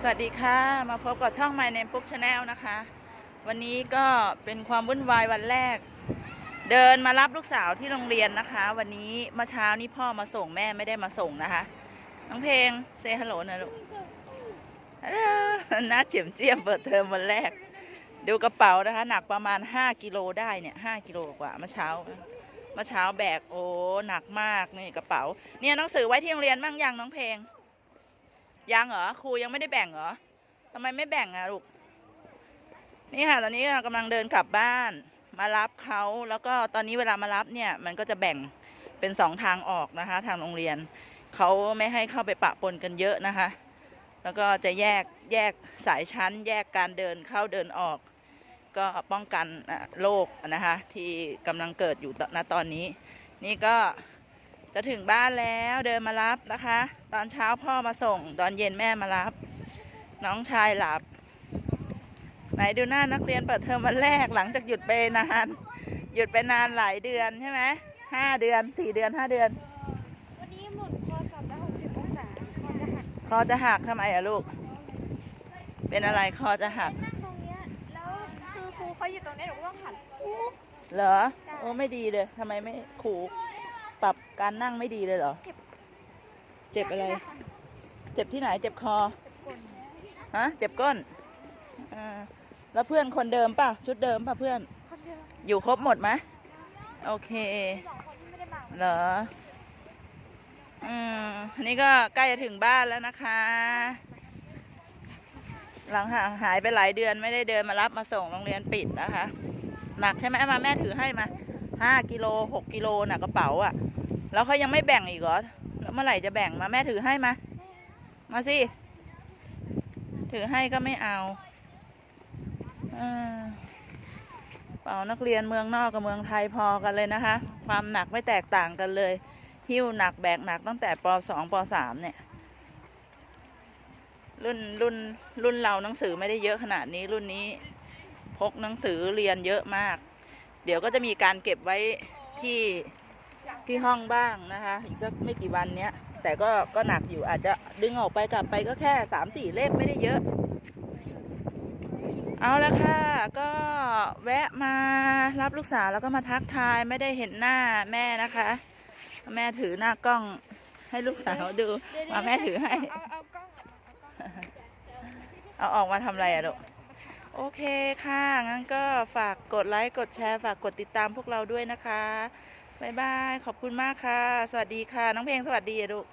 สวัสดีค่ะ มาพบกับช่อง My Name ปุ๊กชาแนลนะคะ วันนี้ก็เป็นความวุ่นวายวันแรก เดินมารับลูกสาวที่โรงเรียนนะคะ วันนี้เมื่อเช้านี้พ่อมาส่งแม่ไม่ได้มาส่งนะคะ น้องเพลงเซฮัลโหลนะลูกฮัลโหลน่าเจียมเจียมเปิดเทอมวันแรก ดูกระเป๋านะคะ หนักประมาณ 5กิโลได้เนี่ย5กิโลกว่าเมื่อเช้าเมื่อเช้าแบกโอ้หนักมากนี่กระเป๋า เนี่ยหนังสือไว้ที่โรงเรียนบ้างยังน้องเพลง ยังเหรอครูยังไม่ได้แบ่งเหรอทำไมไม่แบ่งอะลูกนี่ค่ะ ตอนนี้เรากำลังเดินกลับบ้าน มารับเขาแล้วก็ตอนนี้เวลามารับเนี่ย มันก็จะแบ่งเป็นสองทางออกนะคะ ทางโรงเรียนเขาไม่ให้เข้าไปปะปนกันเยอะนะคะ แล้วก็จะแยกแยกสายชั้น แยกการเดินเข้าเดินออก ก็ป้องกันโรคนะคะ ที่กำลังเกิดอยู่ณตอนนี้ นี่ก็ จะถึงบ้านแล้วเดินมารับนะคะ ตอนเช้าพ่อมาส่ง ตอนเย็นแม่มารับ น้องชายหลับ ไหนดูหน้านักเรียนเปิดเทอมวันแรกหลังจากหยุดไปนาน หยุดไปนานหลายเดือนใช่ไหมห้าเดือนสี่เดือนห้าเดือน วันนี้หมุนคอสอบได้หกสิบองศาคอจะหักคอจะหักทำไมอะลูก เป็นอะไรคอจะหักนั่งตรงเนี้ยแล้วคือครูเขาอยู่ตรงเนี้ยหนูก็ต้องหันปุ๊บเหรอ โอ้ไม่ดีเลยทำไมไม่ครู ปรับการนั่งไม่ดีเลยเหรอเจ็บอะไร เจ็บที่ไหน เจ็บคอ ฮะ เจ็บก้นอ่าแล้วเพื่อนคนเดิมป่ะ ชุดเดิมป่ะเพื่อน คนเดียวอยู่ครบหมดไหมโอเคสองคนที่ไม่ได้มาเหรอ อืมอันนี้ก็ใกล้จะถึงบ้านแล้วนะคะ หลังห่างหายไปหลายเดือนไม่ได้เดินมารับมาส่งโรงเรียนปิดนะคะ หนักใช่ไหมเอามาแม่ถือให้มา ห้ากิโลหกกิโลหนักกระเป๋าอะแล้วเขายังไม่แบ่งอีกเหรอแล้วเมื่อไหร่จะแบ่งมาแม่ถือให้มา มาสิ ถือให้ก็ไม่เอาอ่าเป่านักเรียนเมืองนอกกับเมืองไทยพอกันเลยนะคะ ความหนักไม่แตกต่างกันเลย หิ้วหนักแบกหนักตั้งแต่ปสองปสามเนี่ย รุ่นรุ่นรุ่นเราหนังสือไม่ได้เยอะขนาดนี้รุ่นนี้ พกหนังสือเรียนเยอะมาก เดี๋ยวก็จะมีการเก็บไว้ที่ที่ห้องบ้างนะคะ อีกสักไม่กี่วันเนี้ย แต่ก็ก็หนักอยู่อาจจะดึงออกไปกลับไปก็แค่สามสี่เล่มไม่ได้เยอะ เอาละค่ะ ก็แวะมารับลูกสาวแล้วก็มาทักทายไม่ได้เห็นหน้าแม่นะคะ แม่ถือหน้ากล้องให้ลูกสาวดูมาแม่ถือให้ เอาเอากล้องเอากล้องเอาออกมาทำอะไรอะลูก โอเคค่ะ งั้นก็ฝากกดไลค์ กดแชร์ ฝากกดติดตามพวกเราด้วยนะคะ บ๊ายบาย ขอบคุณมากค่ะ สวัสดีค่ะ น้องเพลงสวัสดีลูก